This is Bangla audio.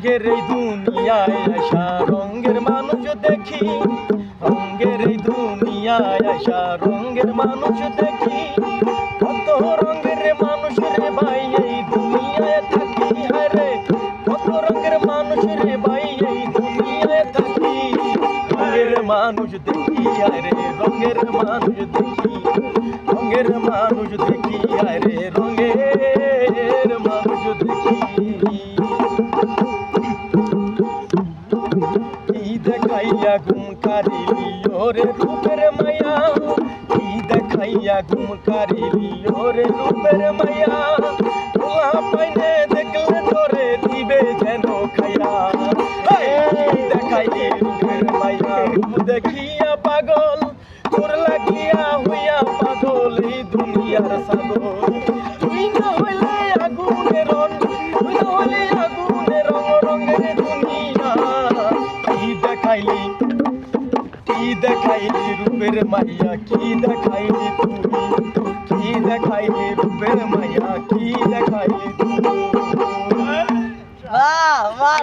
রঙ্গের এই দুনিয়ায় আসা রঙ্গের মানুষ দেখি। রঙ্গের এই দুনিয়ায় আসা রঙ্গের মানুষ দেখি। কত রঙ্গের মানুষ রে ভাই, এই দুনিয়ায় থাকি। আরে কত রঙ্গের মানুষ রে ভাই, এই দুনিয়ায় থাকি। রঙের মানুষ দেখি আরে রঙের মানুষ দেখি। রঙের মানুষ দেখি আরে রঙের মানুষ দেখি। দেখাইয়া ঘুম কারিলি, ওরে রূপের মায়া। কি দেখাইয়া ঘুম কারিলি, ওরে রূপের মায়া। তোমা পাইনে দেখলে তোরে দিবে যেন খাইয়া কি দেখাইলি রূপের মায়া। দেখিয়া পাগল, তোর লাগিয়া হইয়া পাগল এই দুনিয়ার সাগর কি দেখাইলি রূপের মাইয়া কি দেখাইলি তুমি? কি দেখাইলি রূপের মাইয়া কি দেখাইলি তুমি? বাহ বাহ